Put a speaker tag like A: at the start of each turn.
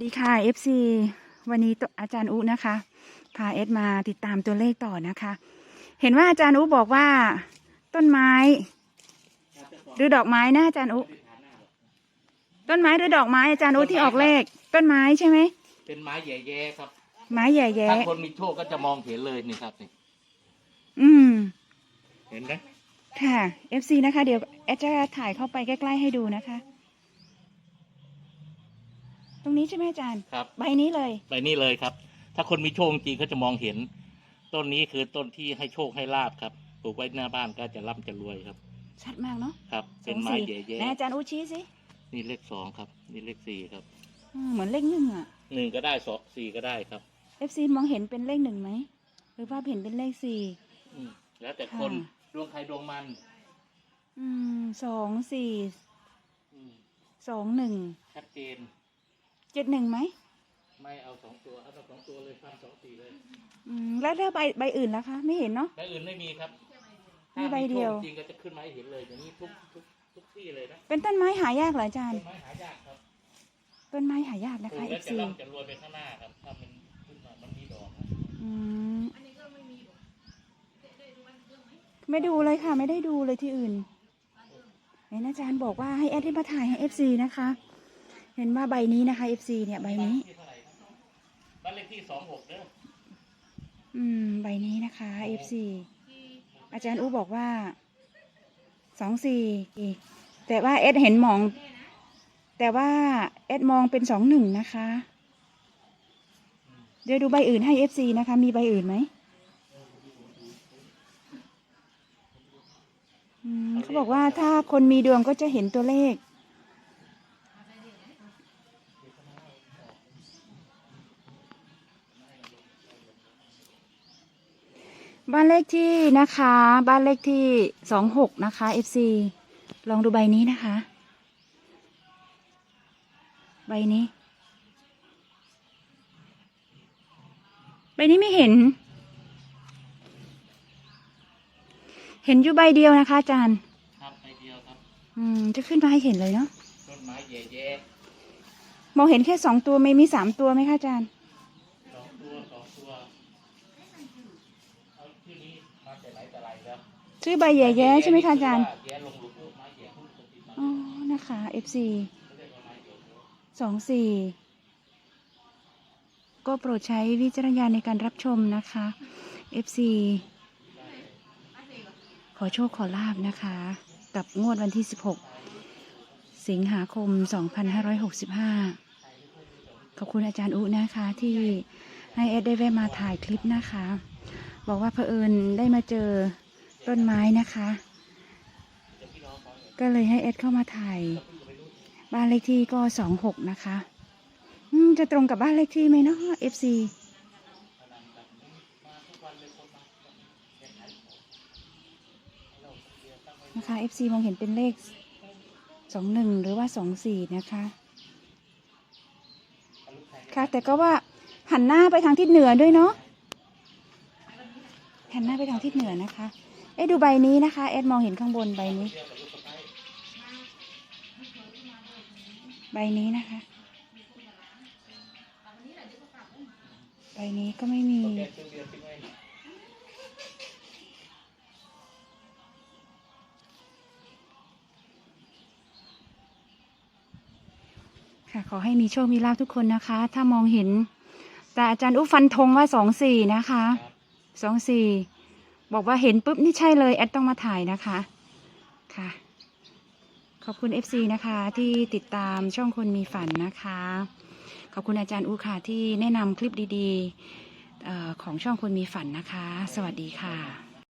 A: สดีค่ะ FC วันนี้ตัวอาจารย์อุนะคะ พาเอสมาติดตามตัวเลขต่อนะคะ เห็นว่าอาจารย์อุบอกว่า ต้นไม้ หรือดอกไม้นะอาจารย์อุต้นไม้หรือดอกไม้อาจารย์อุที่ออกเลข ต้นไม้ใช่ไหม
B: เป็นไม้แย่ๆครับ
A: ไม้ใหญ่
B: ถ้าคนมีโชคก็จะมองเห็นเลยนี่ครับนี่
A: ๆอืม
B: เห็นไหม
A: ค่ะ FC นะคะ เดี๋ยวแอดจะถ่ายเข้าไปใกล้ ๆ ให้ดูนะคะ ตรงนี้ใช่ไหมอาจารย์
B: ครับ
A: ใบนี้เลย
B: ไปนี่เลยครับ ถ้าคนมีโชคจริงก็จะมองเห็น ต้นนี้คือต้นที่ให้โชคให้ลาบครับ ปลูกไว้หน้าบ้านก็จะร่ำจะรวยครับ
A: ชัดมากเนาะ
B: ครับ
A: ส
B: เป็น
A: อง
B: ไม้
A: สี่
B: แย่
A: ไหนอาจารย์อุชี้สิ
B: ๆนี่เลขสองครับ นี่เลขสี่ครับ
A: อืมเหมือนเลขหนึ่งอะ
B: หนึ่งก็ได้สองสี่ก็ได้ครับ
A: FC มองเห็นเป็นเลขหนึ่งไหม หรือภาพเห็นเป็นเลขสี่
B: อืมแล้วแต่คน
A: ค่ะ
B: ดวงใครดวงมัน
A: อืมสองสี่
B: อืม
A: สองหนึ่ง
B: ชัดเจน
A: เจ็ดหนึ่งไหม
B: ไม่เอาสองตัวเอาแต่สองตัวเลยพันสองสี่เลย
A: อืมแล้วถ้าใบใบอื่นล่ะคะ ไม่เห็นเนาะ
B: ใบอื่นไม่มีครับ
A: มีใบเดียว
B: ถ้ามีโชคจริงก็จะขึ้นมาให้เห็นเลยอย่างนี้ทุกทุกทุกที่เลยนะ
A: เป็นต้นไม้หายากเหรออาจารย์
B: ต้นไม้หายากครับ
A: ต้นไม้หายากนะ
B: ปลู
A: คะ
B: กแล้ว
A: FC
B: จะร่ำจะรวยไปข้างหน้าครับถ้ามันขึ้นมามันมีดอกนะ
A: อืมไม่ดูเลยค่ะ ไม่ได้ดูเลยที่อื่นเห็นอาจารย์บอกว่าให้แอดให้มาถ่ายให้ FC นะคะ เห็นว่าใบนี้นะคะ FC เนี่ยใบนี้
B: ที่เท่าไหร่ครับบ้านเลขที่สองหกเด้อ
A: อืม ใบนี้นะคะ F4 อาจารย์อูบอกว่าสองสี่แต่ว่าเอสเห็นมอง แต่ว่าเอสมองเป็นสองหนึ่งนะคะ เดี๋ยวดูใบอื่นให้ FC นะคะ มีใบอื่นไหมอืมเขาบอกว่าถ้าคนมีดวงก็จะเห็นตัวเลข บ้านเลขที่นะคะ บ้านเลขที่สองหกนะคะ FC ลองดูใบนี้นะคะ ใบนี้ ใบนี้ไม่เห็น เห็นอยู่ใบเดียวนะคะอาจารย์
B: ครับใบเดียวครับ
A: อืม จะขึ้นมาให้เห็นเลยเนาะ
B: ต้นไม้แย่
A: มองเห็นแค่สองตัวไม่มีสามตัวไหมคะอาจารย์
B: ๆสองตัวสองตัวเอาที่นี้มาแต่ไหนแต่ไรแล้ว
A: ชื่อใบแย่ใช่ไหมคะอาจารย์อ๋อนะคะ FC
B: เขาเรียกว่าไม้แย่
A: สองสี่ก็โปรดใช้วิจารณญาณในการรับชมนะคะ FC ขอโชคขอลาบนะคะ กับงวดวันที่ 16 สิงหาคม 2565 ขอบคุณอาจารย์อุนะคะ ที่ให้เอดได้แวะมาถ่ายคลิปนะคะ บอกว่าเผอิญได้มาเจอต้นไม้นะคะ ก็เลยให้เอดเข้ามาถ่ายบ้านเลขที่ก็สองหกนะคะจะตรงกับบ้านเลขที่ไหมเนาะ FC นะคะ FC มองเห็นเป็นเลขสองหนึ่งหรือว่าสองสี่นะคะ ค่ะ แต่ก็ว่าหันหน้าไปทางทิศเหนือด้วยเนาะ หันหน้าไปทางทิศเหนือนะคะ เอ๊ะดูใบนี้นะคะเอ็ดมองเห็นข้างบนใบนี้ ใบนี้นะคะ ใบนี้ก็ไม่มี ค่ะ ขอให้มีโชค มีลาภทุกคนนะคะ ถ้ามองเห็น แต่อาจารย์อุ๊ฟันธงว่าสองสี่นะคะ สองสี่บอกว่าเห็นปุ๊บนี่ใช่เลยแอดต้องมาถ่ายนะคะค่ะ ขอบคุณ FC นะคะที่ติดตามช่องคนมีฝันนะคะ ขอบคุณอาจารย์อูค่ะที่แนะนำคลิปดีๆของช่องคนมีฝันนะคะ สวัสดีค่ะ